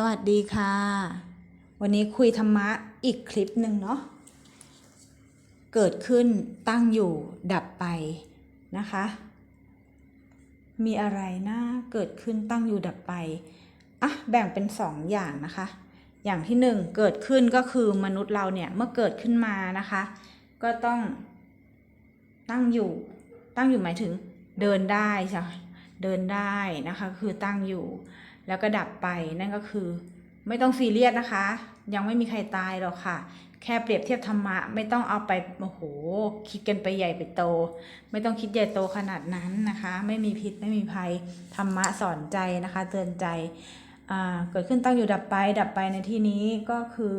สวัสดีค่ะ วันนี้คุยธรรมะอีกคลิปหนึ่งเนาะเกิดขึ้นตั้งอยู่ดับไปนะคะ มีอะไรนะ เกิดขึ้นตั้งอยู่ดับไปอะแบ่งเป็นสองอย่างนะคะ อย่างที่หนึ่งเกิดขึ้นก็คือมนุษย์เราเนี่ยเมื่อเกิดขึ้นมานะคะ ก็ต้องตั้งอยู่ตั้งอยู่หมายถึงเดินได้ใช่ไหมเดินได้นะคะ คือตั้งอยู่ แล้วก็ดับไปนั่นก็คือ ไม่ต้องซีเรียสนะคะ ยังไม่มีใครตายหรอกค่ะ แค่เปรียบเทียบธรรมะ ไม่ต้องเอาไปโอ้โห คิดกันไปใหญ่ไปโต ไม่ต้องคิดใหญ่โตขนาดนั้นนะคะ ไม่มีพิษไม่มีภัยธรรมะสอนใจนะคะ เตือนใจอ่าเกิดขึ้นตั้งอยู่ดับไป ดับไปในที่นี้ก็คือ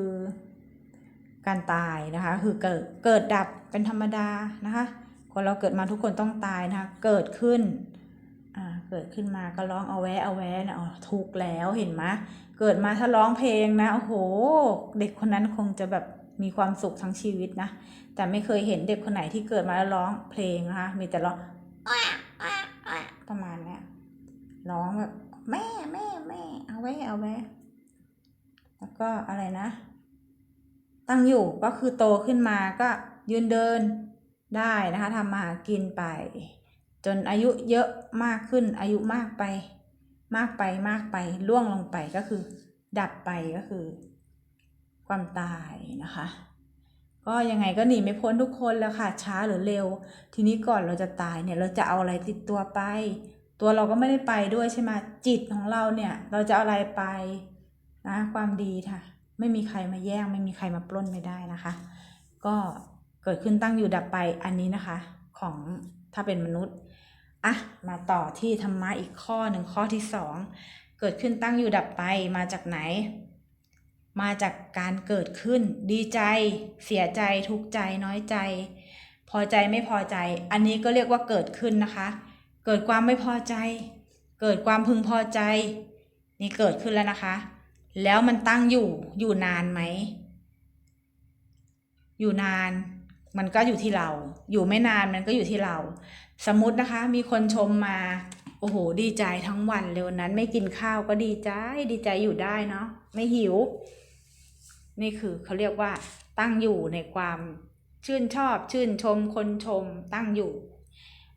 การตายนะคะ คือเกิดเกิดดับเป็นธรรมดานะคะคนเราเกิดมาทุกคนต้องตายนะคะ เกิดขึ้น อ่าเกิดขึ้นมาก็ร้องเอาแวะเอาแวะนะอ๋อถูกแล้วเห็นไหมเกิดมาถ้าร้องเพลงนะโอ้โห เด็กคนนั้นคงจะแบบมีความสุขทั้งชีวิตนะ แต่ไม่เคยเห็นเด็กคนไหนที่เกิดมาแล้วร้องเพลงนะคะ มีแต่ร้องประมาณเนี้ยร้องแบบแม่แม่แม่เอาแวะเอาแวะแล้วก็อะไรนะ ตั้งอยู่ก็คือโตขึ้นมาก็ยืนเดินได้นะคะทำมาหากินไป จนอายุเยอะมากขึ้น อายุมากไป มากไปมากไปล่วงลงไปก็คือ ดับไปก็คือ ความตายนะคะ ก็ยังไงก็หนีไม่พ้นทุกคนแล้วค่ะช้าหรือเร็ว ทีนี้ก่อนเราจะตายเนี่ย เราจะเอาอะไรติดตัวไป ตัวเราก็ไม่ได้ไปด้วยใช่ไหมจิตของเราเนี่ย เราจะเอาอะไรไปนะความดีค่ะ ไม่มีใครมาแย่ง ไม่มีใครมาปล้นไม่ได้นะคะ ก็เกิดขึ้นตั้งอยู่ดับไปอันนี้นะคะ ของถ้าเป็นมนุษย์ อะมาต่อที่ธรรมะอีกข้อหนึ่งข้อที่สองเกิดขึ้นตั้งอยู่ดับไปมาจากไหน มาจากการเกิดขึ้น ดีใจ เสียใจทุกข์ใจน้อยใจ พอใจไม่พอใจ อันนี้ก็เรียกว่าเกิดขึ้นนะคะ เกิดความไม่พอใจ เกิดความพึงพอใจ นี่เกิดขึ้นแล้วนะคะ แล้วมันตั้งอยู่อยู่นานไหม อยู่นาน มันก็อยู่ที่เรา อยู่ไม่นานมันก็อยู่ที่เรา สมมตินะคะ มีคนชมมาโอ้โห ดีใจทั้งวันเลยวันนั้นไม่กินข้าวก็ดีใจ ดีใจอยู่ได้เนาะไม่หิว นี่คือเขาเรียกว่า ตั้งอยู่ในความชื่นชอบ ชื่นชมคนชม ตั้งอยู่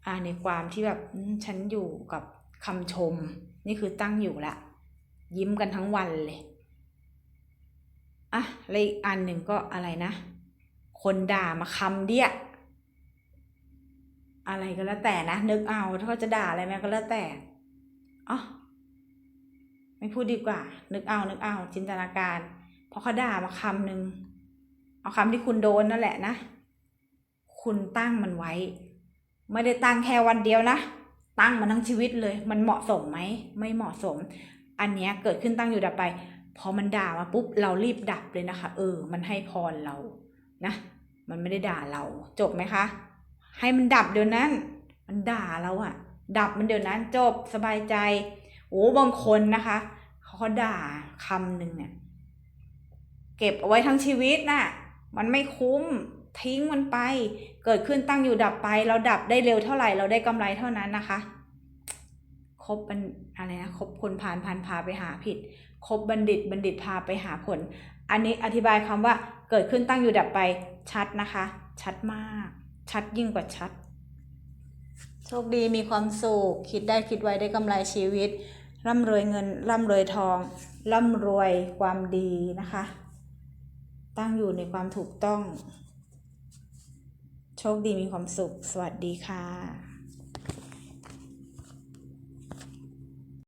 อ่าในความที่แบบฉันอยู่กับคำชม นี่คือตั้งอยู่ละ ยิ้มกันทั้งวันเลยอะแล้วอีกอันหนึ่งก็อะไรนะ คนด่ามาคำเดียอะไรก็แล้วแต่นะ นึกเอาถ้าเขาจะด่าอะไรแม่ก็แล้วแต่อ๋อไม่พูดดีกว่า นึกเอา นึกเอา จินตนาการ เพราะเขาด่ามาคำหนึ่งเอาคำที่คุณโดนนั่นแหละนะ คุณตั้งมันไว้ ไม่ได้ตั้งแค่วันเดียวนะ ตั้งมันทั้งชีวิตเลย มันเหมาะสมไหม ไม่เหมาะสม อันเนี้ยเกิดขึ้นตั้งอยู่ดับไป พอมันด่ามาปุ๊บ เรารีบดับเลยนะคะ เออ มันให้พรเรา นะมันไม่ได้ด่าเราจบไหมคะ ให้มันดับเดี๋ยวนั้น มันด่าเราอะดับมันเดี๋ยวนั้นจบสบายใจโอ้บางคนนะคะเขาด่าคำหนึ่งเนี่ย เก็บเอาไว้ทั้งชีวิตน่ะมันไม่คุ้มทิ้งมันไป เกิดขึ้นตั้งอยู่ดับไป เราดับได้เร็วเท่าไหร่เราได้กำไรเท่านั้นนะคะคบเป็นอะไรนะคบคนผ่านผ่านพาไปหาผิดคบบัณฑิตบัณฑิตพาไปหาผล อันนี้อธิบายคำว่าเกิดขึ้นตั้งอยู่ดับไปชัดนะคะ ชัดมาก ชัดยิ่งกว่าชัด โชคดีมีความสุขคิดได้คิดไว้ได้กำไรชีวิต ร่ำรวยเงิน ร่ำรวยทอง ร่ำรวยความดีนะคะ ตั้งอยู่ในความถูกต้อง โชคดีมีความสุข สวัสดีค่ะ